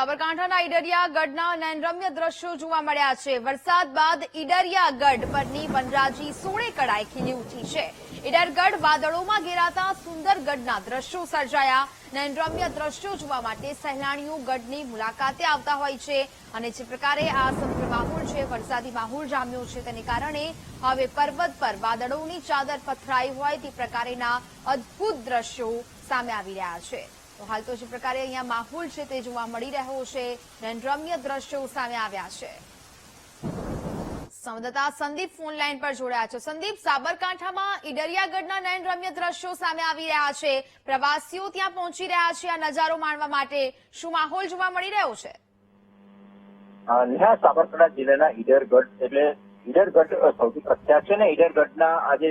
સાબરકાંઠાના ઈડરિયા ગઢના નયનરમ્ય દ્રશ્યો જોવા મળ્યા છે. વરસાદ બાદ ઈડરિયા ગઢ પરની વનરાજી સોળે કળાએ ખીલી ઉઠી છે. ઈડરગઢ વાદળોમાં ઘેરાતા સુંદર ગઢના દ્રશ્યો સર્જાયા. નયનરમ્ય દ્રશ્યો જોવા માટે સહેલાણીઓ ગઢની મુલાકાતે આવતા હોય છે અને જે પ્રકારે આ સમગ્ર માહોલ છે, વરસાદી માહોલ જામ્યો છે તેને કારણે હવે પર્વત પર વાદળોની ચાદર પથરાઈ હોય તે પ્રકારેના અદભુત દ્રશ્યો સામે આવી રહ્યા છે. તો હાલ તો જે પ્રકારે અહીંયા માહોલ છે તે જોવા મળી રહ્યો છે. રમ્ય દ્રશ્યો સામે આવ્યા છે. સંવાદદાતા સંદીપ ફોન લાઈન પર જોડાયા છે. સંદીપ, સાબરકાંઠામાં ઈડરિયાગઢના નયનરમ્ય દ્રશ્યો સામે આવી રહ્યા છે. પ્રવાસીઓ ત્યાં પહોંચી રહ્યા છે. આ નજારો માણવા માટે શું માહોલ જોવા મળી રહ્યો છે? નેહા સાબરકાંઠા જિલ્લાના ઈડરગઢ એટલે ઈડરગઢ સૌથી પ્રખ્યાત છે ને ઈડરગઢના આજે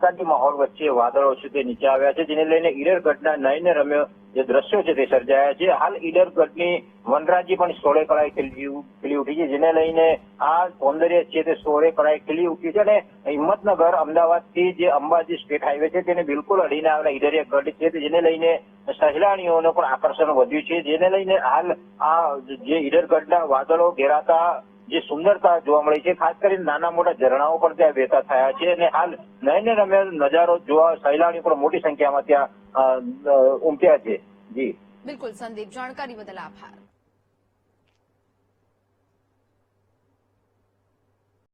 વરસાદી માહોલ વચ્ચે વાદળો છે તે નીચે આવ્યા છે, જેને લઈને ઈડરગઢના નયન રમ્ય જે દ્રશ્યો છે તે સર્જાયા છે. હાલ ઈડરગઢની વનરાજી પણ સોળે કળાએ ખીલી ઉઠી છે, જેને લઈને આ સૌંદર્ય છે તે સોળે કળાએ ખીલી ઉઠ્યું છે અને હિંમતનગર અમદાવાદથી જે અંબાજી સ્ટેટ હાઈવે છે તેને બિલકુલ અડીને આવેલા ઈડરિયા ગઢ છે જેને લઈને સહેલાણીઓનું પણ આકર્ષણ વધ્યું છે. જેને લઈને હાલ આ જે ઈડરગઢના વાદળો ઘેરાતા જે સુંદરતા જોવા મળી છે, ખાસ કરીને નાના મોટા ઝરણાઓ પણ ત્યાં વહેતા થયા છે અને હાલ નયને રમ્ય નજારો જોવા સહેલાણીઓ પણ મોટી સંખ્યામાં ત્યાં ઉમટ્યા છે. જી. બિલકુલ, સંદીપ, જાણકારી બદલ આભાર.